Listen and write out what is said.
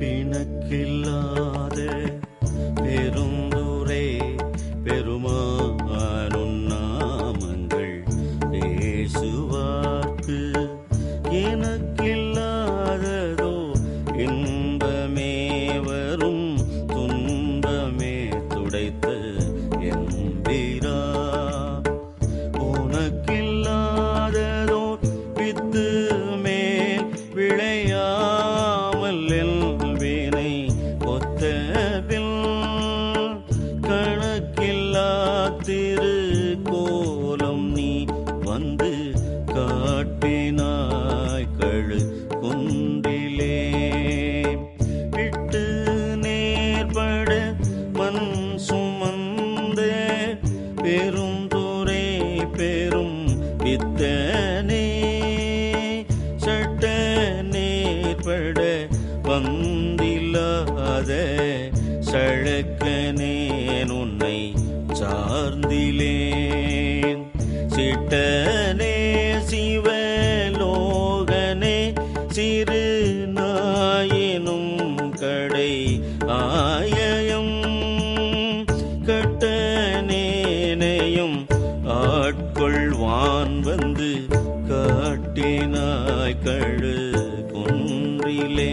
பிணக்கில்லாத பெருந்துரை பெருமானும் நாமங்கள் பேசுவார்க்கு என காட்டினாய் கழு குன்றிலே. விட்டு நேர்பட மண் சுமந்த பெரும் துறை பெரும் வித்தனே. சட்ட நேர்பட வந்தில்லாத சழக்கனேன் உன்னை சார்ந்திலே. திரு நாயினும் கடை ஆயம் கட்ட நேனையும் ஆட்கொள்வான் வந்து காட்டினாய் கழு குன்றிலே